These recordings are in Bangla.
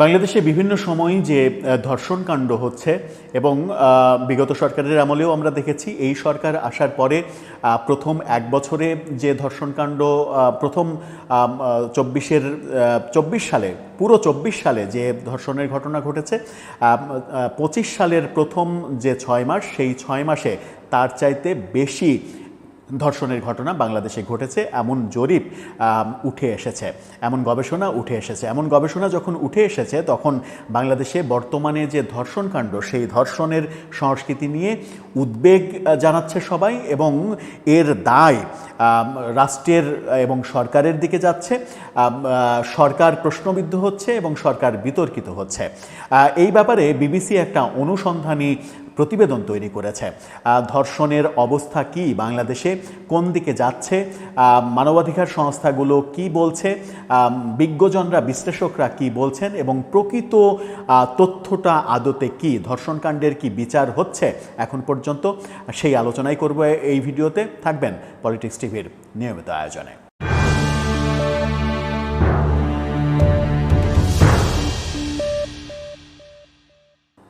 বাংলাদেশে বিভিন্ন সময়ই যে ধর্ষণ কাণ্ড হচ্ছে এবং বিগত সরকারের আমলেও আমরা দেখেছি, এই সরকার আসার পরে প্রথম এক বছরে যে ধর্ষণ কাণ্ড প্রথম চব্বিশের চব্বিশ সালে, পুরো চব্বিশ সালে যে ধর্ষণের ঘটনা ঘটেছে পঁচিশ সালের প্রথম যে ছয় মাস, সেই ছয় মাসে তার চাইতে বেশি ধর্ষণের ঘটনা বাংলাদেশে ঘটেছে, এমন জরিপ উঠে এসেছে, এমন গবেষণা উঠে এসেছে। এমন গবেষণা যখন উঠে এসেছে, তখন বাংলাদেশে বর্তমানে যে ধর্ষণকাণ্ড সেই ধর্ষণের সংস্কৃতি নিয়ে উদ্বেগ জানাচ্ছে সবাই এবং এর দায় রাষ্ট্রের এবং সরকারের দিকে যাচ্ছে। সরকার প্রশ্নবিদ্ধ হচ্ছে এবং সরকার বিতর্কিত হচ্ছে। এই ব্যাপারে বিবিসি একটা অনুসন্ধানী প্রতিবেদন তৈরি করেছে। ধর্ষণের অবস্থা কি বাংলাদেশে? কোন দিকে যাচ্ছে? মানবাধিকার সংস্থাগুলো কি বলছে? বিজ্ঞজনরা, বিশ্লেষকরা কি বলছেন? এবং প্রকৃত তথ্যটা আদতে কি? ধর্ষণকাণ্ডের কি বিচার হচ্ছে? এখন পর্যন্ত সেই আলোচনাই করব এই ভিডিওতে। থাকবেন পলিটিক্স টিভির নিয়মিত আয়োজনে।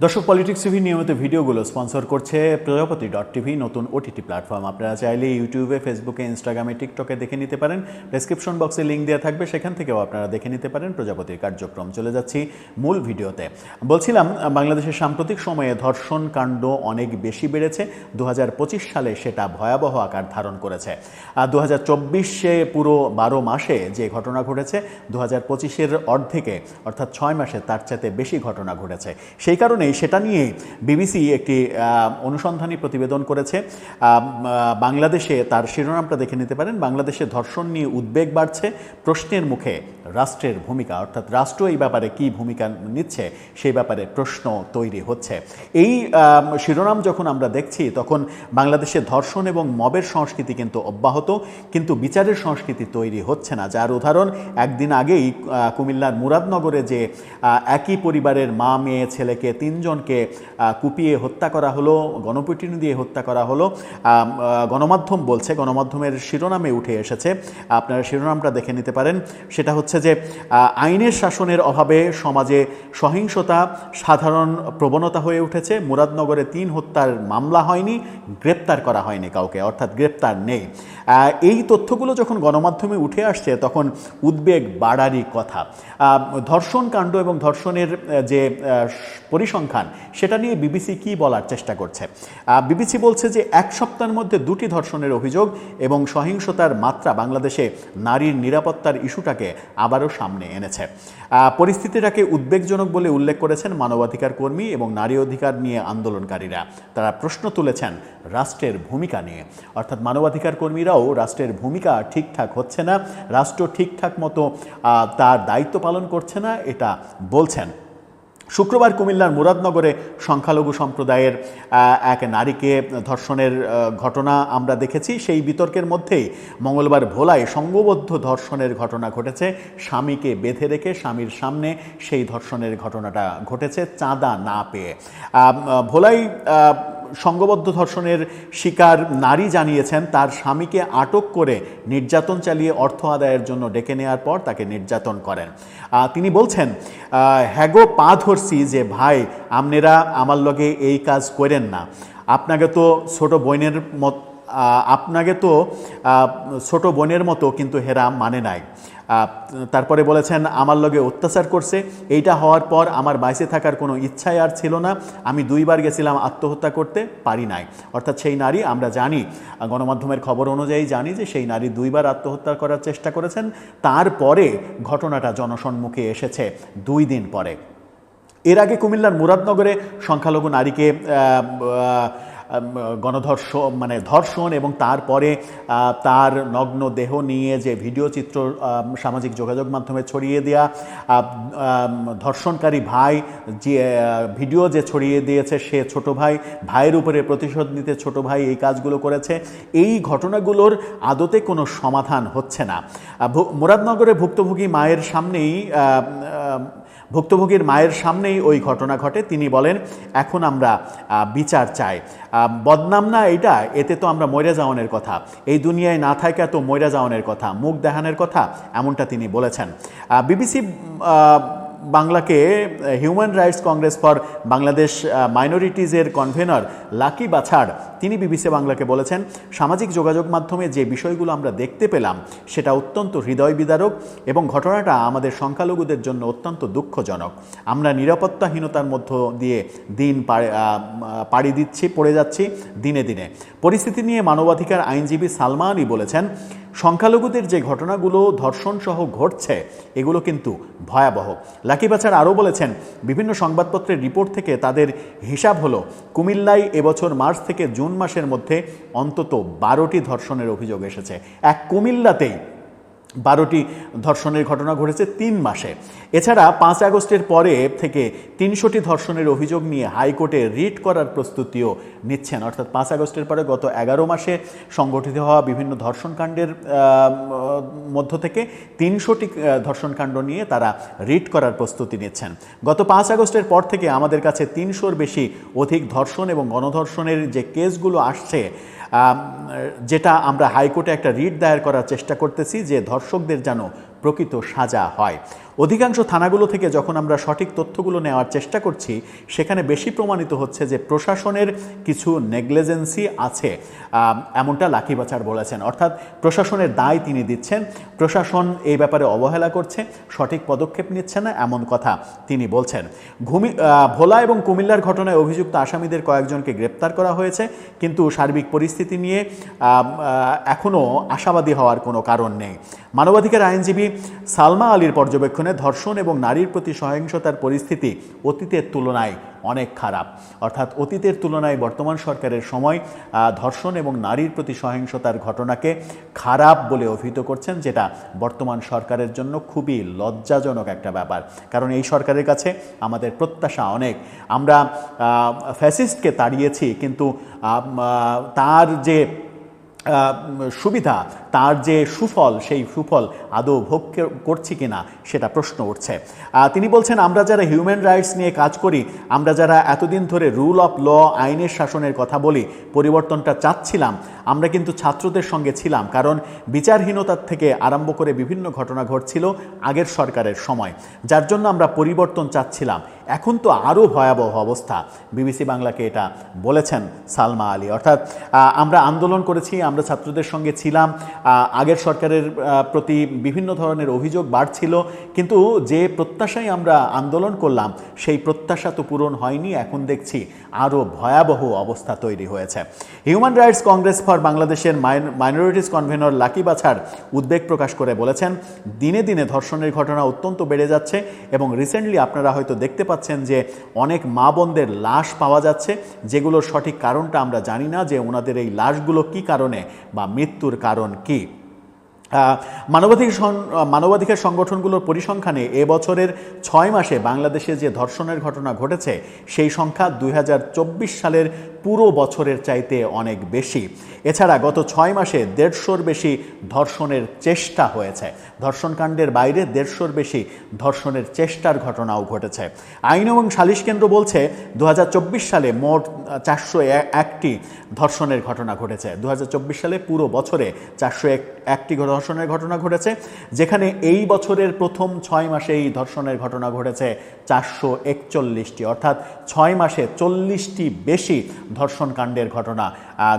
দর্শক পলিটিক্স টিভি নিয়মিত ভিডিওগুলো স্পন্সর করছে প্রজাপতি ডট টিভি নতুন ওটিটি প্ল্যাটফর্ম আপনারা চাইলে ইউটিউবে ফেসবুকে ইনস্টাগ্রামে টিকটকে দেখে নিতে পারেন। ডেসক্রিপশন বক্সে লিঙ্ক দেওয়া থাকবে, সেখান থেকেও আপনারা দেখে নিতে পারেন প্রজাপতির কার্যক্রম। চলে যাচ্ছি মূল ভিডিওতে। বলছিলাম, বাংলাদেশের সাম্প্রতিক সময়ে ধর্ষণ কাণ্ড অনেক বেশি বেড়েছে। দু হাজার পঁচিশ সালে সেটা ভয়াবহ আকার ধারণ করেছে। আর দু হাজার চব্বিশে পুরো বারো মাসে যে ঘটনা ঘটেছে দু হাজার পঁচিশের অর্ধেকে, অর্থাৎ ছয় মাসে তার চাইতে বেশি ঘটনা ঘটেছে। সেই কারণেই সেটা নিয়ে বিবিসি একটি অনুসন্ধানী প্রতিবেদন করেছে। বাংলাদেশে তার শিরোনামটা দেখে নিতে পারেন। বাংলাদেশে ধর্ষণ নিয়ে উদ্বেগ বাড়ছে। প্রশ্নের মুখে রাষ্ট্রের ভূমিকা, অর্থাৎ রাষ্ট্র এই ব্যাপারে কি ভূমিকা নিচ্ছে, সেই ব্যাপারে প্রশ্ন তৈরি হচ্ছে। এই শিরোনাম যখন আমরা দেখছি, তখন বাংলাদেশে ধর্ষণ এবং মবের সংস্কৃতি কিন্তু অব্যাহত, কিন্তু বিচারের সংস্কৃতি তৈরি হচ্ছে না। যার উদাহরণ, একদিন আগেই কুমিল্লার মুরাদনগরে যে একই পরিবারের মা, মেয়ে, ছেলেকে তিনজনকে কুপিয়ে হত্যা করা হলো গণপিটুনি দিয়ে হত্যা করা হলো। গণমাধ্যম বলছে গণমাধ্যমের শিরোনামে উঠে এসেছে। আপনারা শিরোনামটা দেখে নিতে পারেন। সেটা হচ্ছে যে আইনের শাসনের অভাবে সমাজে সহিংসতা সাধারণ প্রবণতা হয়ে উঠেছে। মুরাদনগরে তিন হত্যার মামলা হয়নি গ্রেপ্তার করা হয়নি কাউকে অর্থাৎ গ্রেপ্তার নেই। এই তথ্যগুলো যখন গণমাধ্যমে উঠে আসছে তখন উদ্বেগ বাড়ারই কথা। ধর্ষণ কাণ্ড এবং ধর্ষণের যে আহ, পরিসংখ্যান সেটা নিয়ে বিবিসি কি বলার চেষ্টা করছে? বিবিসি বলছে যে এক সপ্তাহের মধ্যে দুটি ধর্ষণের অভিযোগ এবং সহিংসতার মাত্রা বাংলাদেশে নারীর নিরাপত্তার ইস্যুটাকে আবারও সামনে এনেছে। পরিস্থিতিটাকে উদ্বেগজনক বলে উল্লেখ করেছেন মানবাধিকার কর্মী এবং নারী অধিকার নিয়ে আন্দোলনকারীরা। তারা প্রশ্ন তুলেছেন রাষ্ট্রের ভূমিকা নিয়ে। অর্থাৎ মানবাধিকার কর্মীরাও রাষ্ট্রের ভূমিকা ঠিকঠাক হচ্ছে না, রাষ্ট্র ঠিকঠাক মতো তার দায়িত্ব পালন করছে না, এটা বলছেন শুক্রবার কুমিল্লার মুরাদনগরে সংখ্যালঘু সম্প্রদায়ের এক নারীকে ধর্ষণের ঘটনা আমরা দেখেছি। সেই বিতর্কের মধ্যেই মঙ্গলবার ভোলায় সঙ্গবদ্ধ ধর্ষণের ঘটনা ঘটেছে। স্বামীকে বেঁধে রেখে স্বামীর সামনে সেই ধর্ষণের ঘটনাটা ঘটেছে, চাঁদা না পেয়ে। ভোলাই সংঘবদ্ধ ধর্ষণের শিকার নারী জানিয়েছেন, তার স্বামীকে আটক করে নির্যাতন চালিয়ে অর্থ আদায়ের জন্য ডেকে নেওয়ার পর তাকে নির্যাতন করেন। তিনি বলছেন হ্যাগো, পা ধরছি যে, ভাই আপনারা আমার লগে এই কাজ করেন না। আপনাকে তো ছোট বোনের মত আপনাকে তো ছোট বোনের মতো কিন্তু হেরা মানে নাই। তারপরে বলেছেন, আমার লগে অত্যাচার করছে। এইটা হওয়ার পর আমার বাইসে থাকার কোনো ইচ্ছাই আর ছিল না। আমি দুইবার গেছিলাম আত্মহত্যা করতে, পারি নাই। অর্থাৎ সেই নারী, আমরা জানি, গণমাধ্যমের খবর অনুযায়ী জানি যে সেই নারী দুইবার আত্মহত্যা করার চেষ্টা করেছেন। তারপরে ঘটনাটা জনসম্মুখে এসেছে দুই দিন পরে। এর আগে কুমিল্লার মুরাদনগরে সংখ্যালঘু নারীকে গণধর্ষণ মানে ধর্ষণ এবং তারপরে তার নগ্ন দেহ নিয়ে যে ভিডিও চিত্র সামাজিক যোগাযোগ মাধ্যমে ছড়িয়ে আহ, ধর্ষণকারী ভাই যে ভিডিও যে ছড়িয়ে দিয়েছে সে ছোট ভাই ভাইয়ের উপরে প্রতিশোধ নিতে ছোট ভাই এই কাজগুলো করেছে এই ঘটনাগুলোর আদতে কোনো সমাধান হচ্ছে না। মুরাদনগরে ভুক্তভোগী মায়ের সামনেই ভুক্তভোগীর মায়ের সামনেই ওই ঘটনা ঘটে। তিনি বলেন, এখন আমরা বিচার চাই। বদনাম না এটা এতে তো আমরা ময়রা যাওয়ানের কথা। এই দুনিয়ায় না থাকা তো ময়রা যাওয়ানের কথা, মুখ দেখানোর কথা, এমনটা তিনি বলেছেন। বিবিসি বাংলাকে human rights congress for Bangladesh মাইনরিটিজের convenor lucky বাছাড়, তিনি বিবিসি বাংলাকে বলেছেন, সামাজিক যোগাযোগ মাধ্যমে যে বিষয়গুলো আমরা দেখতে পেলাম, সেটা অত্যন্ত হৃদয় বিদারক এবং ঘটনাটা আমাদের সংখ্যালঘুদের জন্য অত্যন্ত দুঃখজনক। আমরা নিরাপত্তাহীনতার মধ্য দিয়ে দিন পাড়ি- পাড়ি দিচ্ছি, পড়ে যাচ্ছি দিনে দিনে। পরিস্থিতি নিয়ে মানবাধিকার আইনজীবী সালমানই বলেছেন, সংখ্যালঘুদের যে ঘটনাগুলো ধর্ষণ সহ ঘটছে, এগুলো কিন্তু ভয়াবহ। লাকি বাচার আরও বলেছেন, বিভিন্ন সংবাদপত্রের রিপোর্ট থেকে তাদের হিসাব হলো, কুমিল্লায় এবছর মার্চ থেকে জুন মাসের মধ্যে অন্তত বারোটি ধর্ষণের অভিযোগ এসেছে। এক কুমিল্লাতেই বারোটি ধর্ষণের ঘটনা ঘটেছে তিন মাসে। এছাড়া পাঁচ আগস্টের পরে থেকে তিনশোটি ধর্ষণের অভিযোগ নিয়ে হাইকোর্টে রিট করার প্রস্তুতিও নিচ্ছেন। অর্থাৎ পাঁচ আগস্টের পরে গত এগারো মাসে সংগঠিত হওয়া বিভিন্ন ধর্ষণকাণ্ডের মধ্য থেকে তিনশোটি ধর্ষণকাণ্ড নিয়ে তারা রিট করার প্রস্তুতি নিচ্ছেন। গত পাঁচ আগস্টের পর থেকে আমাদের কাছে তিনশোর বেশি অধিক ধর্ষণ এবং গণধর্ষণের যে কেসগুলো আসছে যেটা আমরা হাইকোর্টে একটা রিট দায়ের করার চেষ্টা করতেছি যে ধর্ষকদের যেন প্রকৃত সাজা হয়। অধিকাংশ থানাগুলো থেকে যখন আমরা সঠিক তথ্যগুলো নেওয়ার চেষ্টা করছি, সেখানে বেশি প্রমাণিত হচ্ছে যে প্রশাসনের কিছু নেগলেজেন্সি আছে। এমনটা লাকি বাচার বলেছেন। অর্থাৎ প্রশাসনের দায় তিনি দিচ্ছেন। প্রশাসন এই ব্যাপারে অবহেলা করছে, সঠিক পদক্ষেপ নিচ্ছে না, এমন কথা তিনি বলছেন। ঘুমি ভোলা এবং কুমিল্লার ঘটনায় অভিযুক্ত আসামিদের কয়েকজনকে গ্রেপ্তার করা হয়েছে, কিন্তু সার্বিক পরিস্থিতি নিয়ে এখনও আশাবাদী হওয়ার কোনো কারণ নেই। মানবাধিকার আইনজীবী সালমা আলীর পর্যবেক্ষণে ধর্ষণ এবং নারীর প্রতি সহিংসতার পরিস্থিতি অতীতের তুলনায় অনেক খারাপ। অর্থাৎ অতীতের তুলনায় বর্তমান সরকারের সময় ধর্ষণ এবং নারীর প্রতি সহিংসতার ঘটনাকে খারাপ বলে অভিহিত করছেন, যেটা বর্তমান সরকারের জন্য খুবই লজ্জাজনক একটা ব্যাপার। কারণ এই সরকারের কাছে আমাদের প্রত্যাশা অনেক। আমরা ফ্যাসিস্টকে তাড়িয়েছি, কিন্তু তার যে সুবিধা তার যে সুফল, সেই সুফল আদৌ ভোগ করছি কিনা সেটা প্রশ্ন উঠছে। তিনি বলছেন, আমরা যারা হিউম্যান রাইটস নিয়ে কাজ করি, আমরা যারা এতদিন ধরে রুল অফ ল আইনের শাসনের কথা বলি, পরিবর্তনটা চাচ্ছিলাম, আমরা কিন্তু ছাত্রদের সঙ্গে ছিলাম, কারণ বিচারহীনতার থেকে আরম্ভ করে বিভিন্ন ঘটনা ঘটছিল আগের সরকারের সময়। যার জন্য আমরা পরিবর্তন চাচ্ছিলাম। এখন তো আরও ভয়াবহ অবস্থা। বিবিসি বাংলাকে এটা বলেছেন সালমা আলী। অর্থাৎ আমরা আন্দোলন করেছি, আমরা ছাত্রদের সঙ্গে ছিলাম আগের সরকারের প্রতি বিভিন্ন ধরনের অভিযোগ বাড়ছিল, কিন্তু যে প্রত্যাশায় আমরা আন্দোলন করলাম, সেই প্রত্যাশা তো পূরণ হয়নি, এখন দেখছি আরও ভয়াবহ অবস্থা তৈরি হয়েছে। হিউম্যান রাইটস কংগ্রেস ফর বাংলাদেশের মাইনরিটিস কনভেনর লাকি বাছার উদ্বেগ প্রকাশ করে বলেছেন, দিনে দিনে ধর্ষণের ঘটনা অত্যন্ত বেড়ে যাচ্ছে এবং রিসেন্টলি আপনারা হয়তো দেখতে পাচ্ছেন যে অনেক মা বোনদের লাশ পাওয়া যাচ্ছে, যেগুলোর সঠিক কারণটা আমরা জানি না যে ওনাদের এই লাশগুলো কি কারণে বা মৃত্যুর কারণ কি। আহ, মানবাধিকার মানবাধিকার সংগঠনগুলোর পরিসংখ্যানে এবছরের বছরের ছয় মাসে বাংলাদেশে যে ধর্ষণের ঘটনা ঘটেছে সেই সংখ্যা দুই হাজার চব্বিশ সালের পুরো বছরের চাইতে অনেক বেশি। এছাড়া গত ছয় মাসে দেড়শোর বেশি ধর্ষণের চেষ্টা হয়েছে। ধর্ষণকাণ্ডের বাইরে দেড়শোর বেশি ধর্ষণের চেষ্টার ঘটনাও ঘটেছে। আইন এবং সালিশ কেন্দ্র বলছে দু হাজার চব্বিশ সালে মোট চারশো একটি ধর্ষণের ঘটনা ঘটেছে। দু হাজার চব্বিশ সালে পুরো বছরে চারশো এক, একটি ধর্ষণের ঘটনা ঘটেছে। যেখানে এই বছরের প্রথম ছয় মাসে এই ধর্ষণের ঘটনা ঘটেছে চারশো একচল্লিশটি, অর্থাৎ ছয় মাসে চল্লিশটি বেশি ধর্ষণ কাণ্ডের ঘটনা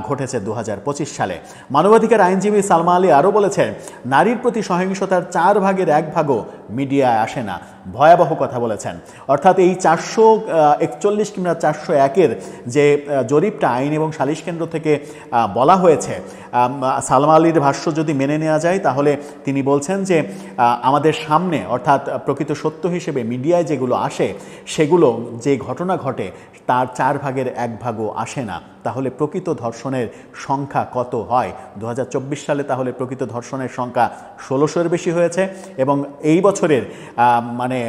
ঘটেছে দু হাজার পঁচিশ সালে। মানবাধিকার আইনজীবী সালমা আলী আরও বলেছেন, নারীর প্রতি সহিংসতার চার ভাগের এক ভাগও মিডিয়ায় আসে না। ভয়াবহ কথা বলেছেন। অর্থাৎ এই চারশো একচল্লিশ কিংবা চারশো একের যে জরিপটা আইন এবং সালিশ কেন্দ্র থেকে বলা হয়েছে সালমা আলীর ভাষ্য যদি মেনে নেওয়া যায়, তাহলে তিনি বলছেন যে আমাদের সামনে, অর্থাৎ প্রকৃত সত্য হিসেবে মিডিয়ায় যেগুলো আসে, সেগুলো যে ঘটনা ঘটে, তার চার ভাগের এক ভাগও আসে না। তাহলে প্রকৃত ধর্ষণের সংখ্যা কত হয়? দু হাজার চব্বিশ সালে তাহলে প্রকৃত ধর্ষণের সংখ্যা ষোলোশোর বেশি হয়েছে এবং এই বছরের মানে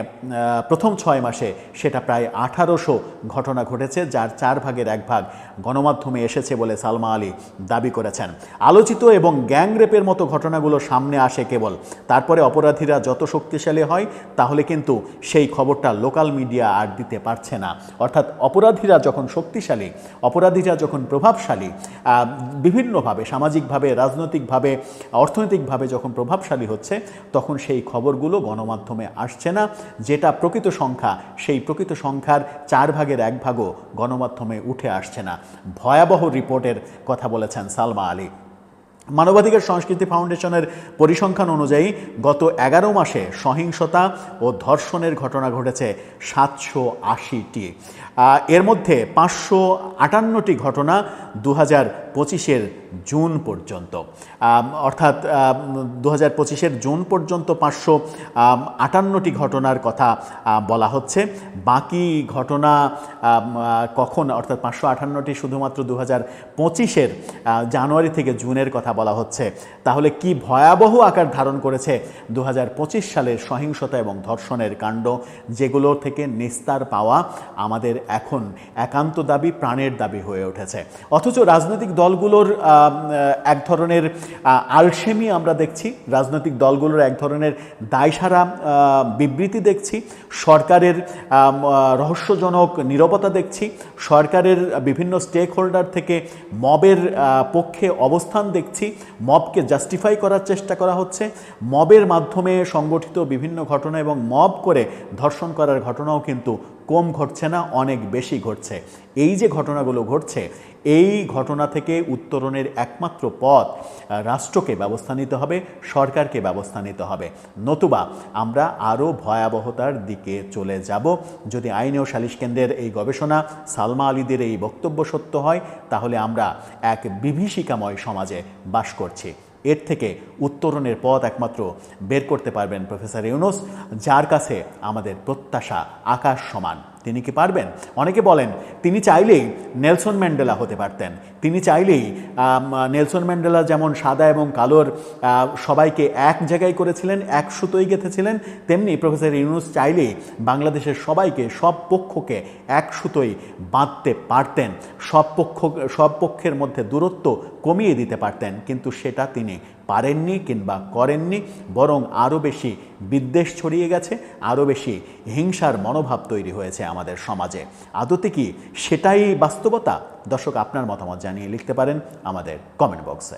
প্রথম ছয় মাসে সেটা প্রায় আঠারোশো ঘটনা ঘটেছে, যার চার ভাগের এক ভাগ গণমাধ্যমে এসেছে বলে সালমা আলী দাবি করেছেন। আলোচিত এবং গ্যাং রেপের মতো ঘটনাগুলো সামনে আসে কেবল। তারপরে অপরাধীরা যত শক্তিশালী হয়, তাহলে কিন্তু সেই খবরটা লোকাল মিডিয়া আর দিতে পারছে না। অর্থাৎ অপরাধীরা যখন শক্তিশালী, অপরাধীরা যখন যখন প্রভাবশালী বিভিন্নভাবে, সামাজিকভাবে, রাজনৈতিকভাবে, অর্থনৈতিকভাবে যখন প্রভাবশালী হচ্ছে, তখন সেই খবরগুলো গণমাধ্যমে আসছে না। যেটা প্রকৃত সংখ্যা, সেই প্রকৃত সংখ্যার চার ভাগের এক ভাগও গণমাধ্যমে উঠে আসছে না। ভয়াবহ রিপোর্টের কথা বলেছেন সালমা আলী। মানবাধিকার সংস্কৃতি ফাউন্ডেশনের পরিসংখ্যান অনুযায়ী গত এগারো মাসে সহিংসতা ও ধর্ষণের ঘটনা ঘটেছে সাতশো আশিটি। এর মধ্যে পাঁচশো আটান্নটি ঘটনা দু হাজার পঁচিশের জুন পর্যন্ত। অর্থাৎ দু হাজার পঁচিশের জুন পর্যন্ত পাঁচশো আটান্নটি ঘটনার কথা বলা হচ্ছে। বাকি ঘটনা কখন? অর্থাৎ পাঁচশো আটান্নটি শুধুমাত্র দু হাজার পঁচিশের জানুয়ারি থেকে জুনের কথা বলা হচ্ছে। তাহলে কি ভয়াবহ আকার ধারণ করেছে দু হাজার পঁচিশ সালের সহিংসতা এবং ধর্ষণের কাণ্ড যেগুলো থেকে নিস্তার পাওয়া আমাদের এখন একান্ত দাবি, প্রাণের দাবি হয়ে উঠেছে? অথচ রাজনৈতিক দলগুলোর এক ধরনের আলসেমি আমরা দেখছি, রাজনৈতিক দলগুলোর এক ধরনের দায়সারা বিবৃতি দেখছি, সরকারের রহস্যজনক নীরবতা দেখছি, সরকারের বিভিন্ন স্টেক হোল্ডার থেকে মবের পক্ষে অবস্থান দেখছি, মবকে জাস্টিফাই করার চেষ্টা করা হচ্ছে, মবের মাধ্যমে সংগঠিত বিভিন্ন ঘটনা এবং মব করে ধর্ষণ করার ঘটনাও কিন্তু কম ঘটছে না, অনেক বেশি ঘটছে। এই যে ঘটনাগুলো ঘটছে এই ঘটনা থেকে উত্তরণের একমাত্র পথ রাষ্ট্রকে ব্যবস্থা নিতে হবে, সরকারকে ব্যবস্থা নিতে হবে। নতুবা আমরা আরও ভয়াবহতার দিকে চলে যাব। যদি আইন ও সালিশ কেন্দ্রের এই গবেষণা সালমা আলীদের এই বক্তব্য সত্য হয়, তাহলে আমরা এক বিভীষিকাময় সমাজে বাস করছি। এর থেকে উত্তরণের পথ একমাত্র বের করতে পারবেন প্রফেসর ইউনুস, যার কাছে আমাদের প্রত্যাশা আকাশ সমান। তিনি কি পারবেন? অনেকে বলেন, তিনি চাইলেই নেলসন ম্যান্ডেলা হতে পারতেন। তিনি চাইলেই নেলসন ম্যান্ডেলা যেমন সাদা এবং কালোর সবাইকে এক জায়গায় করেছিলেন, এক সুতোই গেঁথেছিলেন, তেমনি প্রফেসর ইউনুস চাইলেই বাংলাদেশের সবাইকে, সব পক্ষকে এক সুতোই বাঁধতে পারতেন। সব পক্ষ, সব পক্ষের মধ্যে দূরত্ব কমিয়ে দিতে পারতেন, কিন্তু সেটা তিনি পারেননি কিংবা করেননি, বরং আরও বেশি বিদ্বেষ ছড়িয়ে গেছে আরও বেশি হিংসার মনোভাব তৈরি হয়েছে আমাদের সমাজে। আদতে কি সেটাই বাস্তবতা? দর্শক, আপনার মতামত জানিয়ে লিখতে পারেন আমাদের কমেন্ট বক্সে